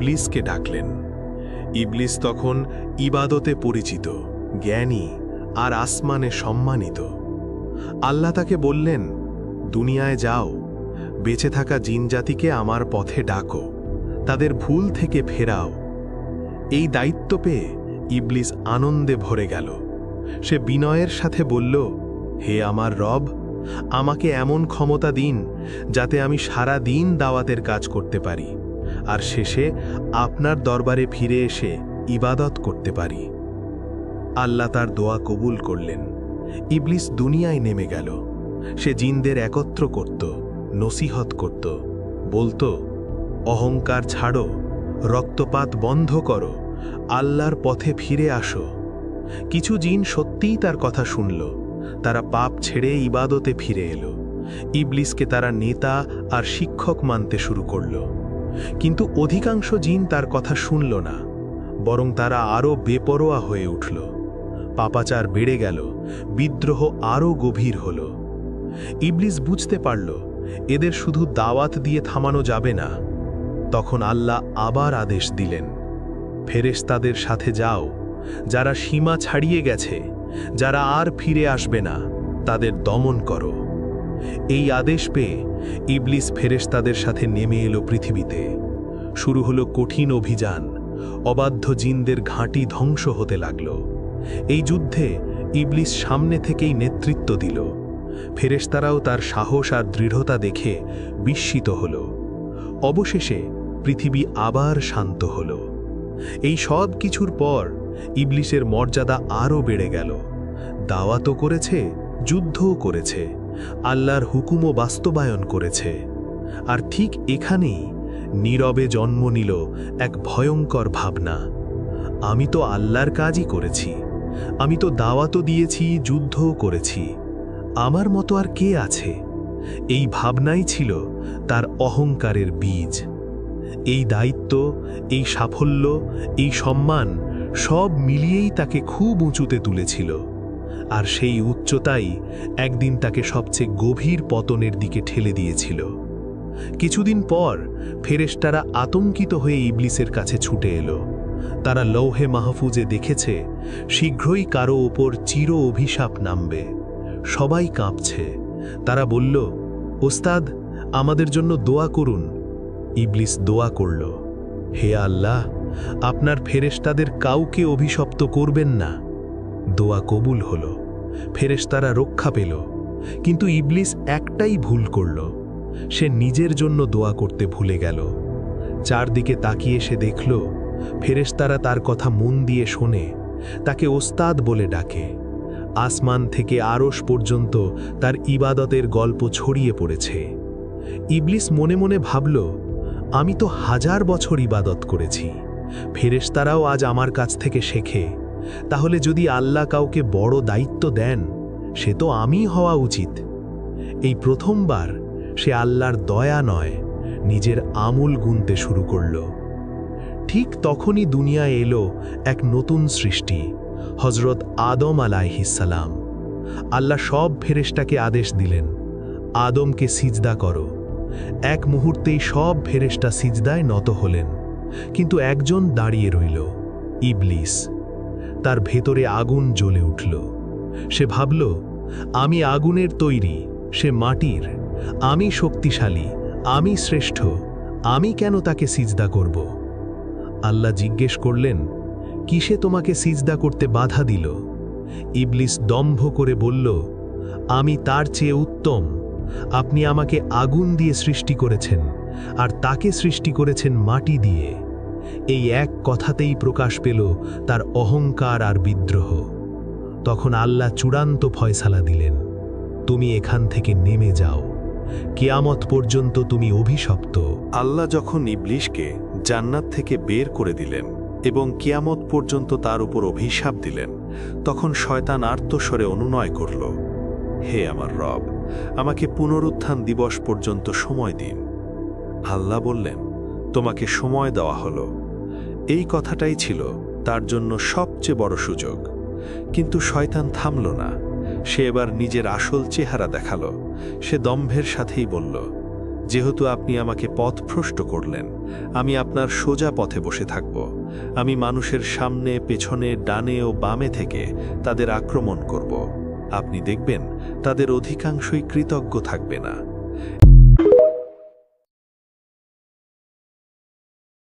ইবলিসকে ডাকলেন। ইবলিস তখন ইবাদতে পরিচিত, জ্ঞানী আর আসমানে সম্মানিত। আল্লাহ তাকে বললেন, দুনিয়ায় যাও, বেঁচে থাকা জিনজাতিকে আমার পথে ডাকো, তাদের ভুল থেকে ফেরাও। এই দায়িত্ব পেয়ে ইবলিস আনন্দে ভরে গেল। সে বিনয়ের সাথে বলল, হে আমার রব, আমাকে এমন ক্ষমতা দিন যাতে আমি সারা দিন দাওয়াতের কাজ করতে পারি। আর শেষে আপনার দরবারে ফিরে এসে ইবাদত করতে পারি। আল্লাহ তার দোয়া কবুল করলেন। ইবলিস দুনিয়ায় নেমে গেল। সে জিনদের একত্র করত, নসিহত করত। বলতো, অহংকার ছাড়ো, রক্তপাত বন্ধ করো, আল্লাহর পথে ফিরে আসো। কিছু জিন সত্যিই তার কথা শুনল। তারা পাপ ছেড়ে ইবাদতে ফিরে এলো। ইবলিসকে তারা নেতা আর শিক্ষক মানতে শুরু করল। কিন্তু অধিকাংশ জিন তার কথা শুনল না, বরং তারা আরও বেপরোয়া হয়ে উঠল। পাপাচার বেড়ে গেল, বিদ্রোহ আরও গভীর হল। ইবলিস বুঝতে পারল, এদের শুধু দাওয়াত দিয়ে থামানো যাবে না। তখন আল্লাহ আবার আদেশ দিলেন, ফেরেশতাদের সাথে যাও, যারা সীমা ছাড়িয়ে গেছে, যারা আর ফিরে আসবে না, তাদের দমন করো। এই আদেশ পেয়ে ইবলিস ফেরেশতাদের সাথে নেমে এলো পৃথিবীতে। শুরু হলো কঠিন অভিযান। অবাধ্য জিনদের ঘাঁটি ধ্বংস হতে লাগল। এই যুদ্ধে ইবলিস সামনে থেকেই নেতৃত্ব দিল। ফেরেশতারাও তার সাহস আর দৃঢ়তা দেখে বিস্মিত হল। অবশেষে পৃথিবী আবার শান্ত হল। এই সব কিছুর পর ইবলিসের মর্যাদা আরও বেড়ে গেল। দাওয়াতও করেছে, যুদ্ধও করেছে। আল্লাহর হুকুমও বাস্তবায়ন করেছে। আর ঠিক এখানেই নীরবে জন্ম নিল এক ভয়ঙ্কর ভাবনা। আমি তো আল্লাহর কাজই করেছি। আমি তো দাওয়াতও দিয়েছি, যুদ্ধও করেছি। আমার মতো আর কে আছে? এই ভাবনাই ছিল তার অহংকারের বীজ। এই দায়িত্ব, এই সাফল্য, এই সম্মান সব মিলিয়েই তাকে খুব উঁচুতে তুলেছিল। আর সেই উচ্চতাই একদিন তাকে সবচেয়ে গভীর পতনের দিকে ঠেলে দিয়েছিল। কিছুদিন পর ফেরেশতারা আতঙ্কিত হয়ে ইবলিসের কাছে ছুটে এলো। তারা লৌহে মাহফুজে দেখেছে, শীঘ্রই কারও ওপর চির অভিশাপ নামবে। সবাই কাঁপছে। তারা বলল, ওস্তাদ, আমাদের জন্য দোয়া করুন। ইবলিস দোয়া করল, হে আল্লাহ, আপনার ফেরেশতাদের কাউকে অভিশপ্ত করবেন না। দোয়া কবুল হল। ফেরেশতারা রক্ষা পেল। কিন্তু ইবলিস একটাই ভুল করল। সে নিজের জন্য দোয়া করতে ভুলে গেল। চারদিকে তাকিয়ে সে দেখল, ফেরেশতারা তার কথা মন দিয়ে শোনে, তাকে ওস্তাদ বলে ডাকে। আসমান থেকে আরশ পর্যন্ত তার ইবাদতের গল্প ছড়িয়ে পড়েছে। ইবলিস মনে মনে ভাবল, আমি তো হাজার বছর ইবাদত করেছি। ফেরেশতারাও আজ আমার কাছ থেকে শেখে। তাহলে যদি আল্লাহ কাউকে বড় দায়িত্ব দেন, সে তো আমি হওয়া উচিত। এই প্রথমবার সে আল্লাহর দয়া নয়, নিজের আমূল গুনতে শুরু করল। ঠিক তখনই দুনিয়ায় এলো এক নতুন সৃষ্টি হজরত আদম আলাইহিসালাম আল্লাহ সব ফেরেশটাকে আদেশ দিলেন, আদমকে সিজদা করো। এক মুহূর্তেই সব ফেরেশটা সিজদায় নত হলেন, কিন্তু একজন দাঁড়িয়ে রইল, ইবলিস। তার ভেতরে আগুন জ্বলে উঠল। সে ভাবল, আমি আগুনের তৈরি, সে মাটির। আমি শক্তিশালী, আমি শ্রেষ্ঠ, আমি কেন তাকে সিজদা করব? আল্লাহ জিজ্ঞেস করলেন, কিসে তোমাকে সিজদা করতে বাধা দিল? ইবলিস দম্ভ করে বলল, আমি তার চেয়ে উত্তম। আপনি আমাকে আগুন দিয়ে সৃষ্টি করেছেন, আর তাকে সৃষ্টি করেছেন মাটি দিয়ে। এই এক কথাতেই প্রকাশ পেল তার অহংকার আর বিদ্রোহ। তখন আল্লাহ চূড়ান্ত ফয়সালা দিলেন, তুমি এখান থেকে নেমে যাও। কেয়ামত পর্যন্ত তুমি অভিশপ্ত। আল্লাহ যখন ইবলিশকে জান্নাত থেকে বের করে দিলেন এবং কিয়ামত পর্যন্ত তার উপর অভিশাপ দিলেন, তখন শয়তান আর্তস্বরে অনুনয় করল, হে আমার রব, আমাকে পুনরুত্থান দিবস পর্যন্ত সময় দিন। আল্লাহ বললেন তোমাকে সময় দেওয়া হলো। এই কথাটাই ছিল তার জন্য সবচেয়ে বড় সুযোগ। কিন্তু শয়তান থামল না। সে এবার নিজের আসল চেহারা দেখাল। সে দম্ভের সাথেই বলল, যেহেতু আপনি আমাকে পথ পথভ্রষ্ট করলেন, আমি আপনার সোজা পথে বসে থাকব। আমি মানুষের সামনে, পেছনে, ডানে ও বামে থেকে তাদের আক্রমণ করব। আপনি দেখবেন, তাদের অধিকাংশই কৃতজ্ঞ থাকবে না।